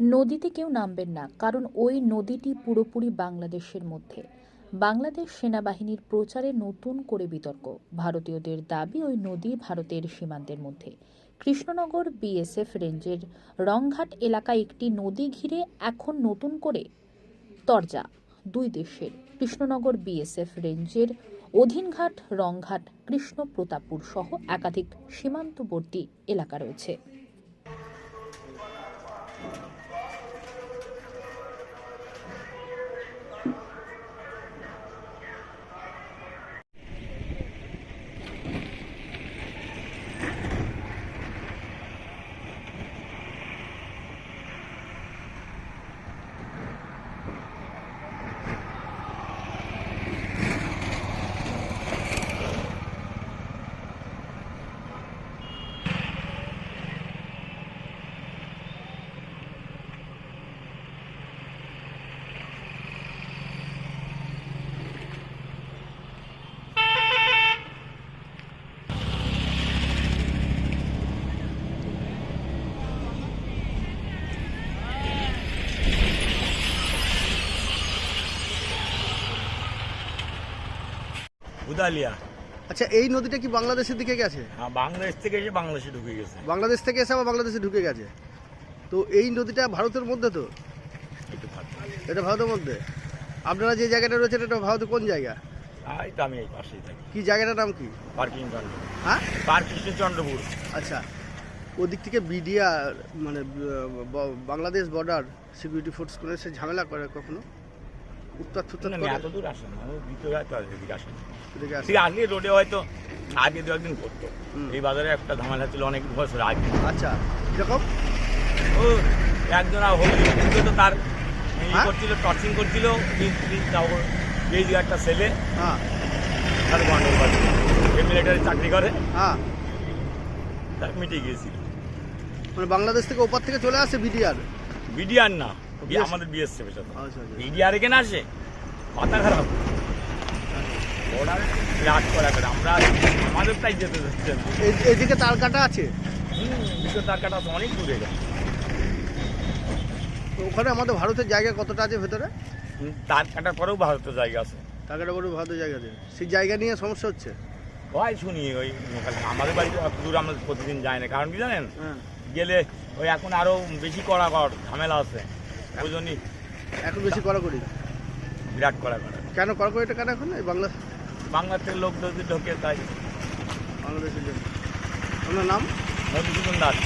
নদীতে কেউ নামবেন না, কারণ ওই নদীটি পুরোপুরি বাংলাদেশের মধ্যে। বাংলাদেশ সেনাবাহিনীর প্রচারে নতুন করে বিতর্ক। ভারতীয়দের দাবি, ওই নদী ভারতের সীমান্তের মধ্যে। কৃষ্ণনগর বিএসএফ রেঞ্জের রংঘাট এলাকায় একটি নদী ঘিরে এখন নতুন করে তরজা। দুই দেশের, কৃষ্ণনগর বিএসএফ রেঞ্জের অধীনঘাট, রংঘাট কৃষ্ণ প্রতাপপুর সহ একাধিক সীমান্তবর্তী এলাকা রয়েছে। উদালিয়া। আচ্ছা এই নদীটা কি বাংলাদেশের দিকে গেছে? হ্যাঁ বাংলাদেশ থেকে এসে বাংলাদেশে ঢুকে গেছে। বাংলাদেশ থেকে এসে আবার বাংলাদেশে ঢুকে গেছে। তো এই নদীটা ভারতের মধ্যে তো? এটা ভারতের মধ্যে? আপনারা যে জায়গাটা রয়েছেন এটা ভারতের কোন জায়গা? আর এই তো আমি এই পাশেই থাকি। কি জায়গাটার নাম কি? পার্কিং হ্যাঁ? পার্ক কৃষ্ণচন্দ্রপুর আচ্ছা ওদিক থেকে বিডিআর মানে বাংলাদেশ বর্ডার সিকিউরিটি ফোর্স করে সে ঝামেলা করে কখনো? উত্তর থুত্তর না, এত দূর আসে না ও ভিতরে হয়তো এদিকে আসে না। ঠিক আগে রোডে হয়তো আগে দু একদিন করতো এই বাজারে একটা ঝামেলা ছিল অনেক বছর আগে। আচ্ছা এরকম ও একজন আর তো তার হ্যাঁ? করছিল টর্চিং করছিল এই যে একটা ছেলে হ্যাঁ। তার গন্ডগোল মিলিটারি চাকরি করে। হ্যাঁ। তার মিটে গিয়েছিল। মানে বাংলাদেশ থেকে ওপার থেকে চলে আসে বিডিআর? বিডিআর না। আমাদের বিএসএফ এর সাথে বিডিআর এখানে আসে? মাথা খারাপ। ওরা করা করে। আমরা আমাদের তাই যেতে না। তার কাটা আছে? হুম, দুটো তার কাটা তো অনেক দূরে। তো ওখানে আমাদের ভারতের জায়গা কতটা আছে ভেতরে? তার কাটার পরেও ভারতের জায়গা আছে। তার ভারতের জায়গা আছে। সেই জায়গা নিয়ে সমস্যা হচ্ছে? হয় শুনি ওই আমাদের বাড়িতে অত দূর আমরা প্রতিদিন যাই না। কারণ কি জানেন? হ্যাঁ। গেলে ওই এখন আরও বেশি কড়া কর ঝামেলা আছে। ওই জন্যই এখন বেশি কড়াকড়ি? বিরাট কড়া করা কেন কড়াকড়িটা কেন এখন? এই বাংলা বাংলার থেকে লোক যদি ঢোকে তাই। বাংলাদেশের জন্য। আপনার নাম? মধুসূদন দাস।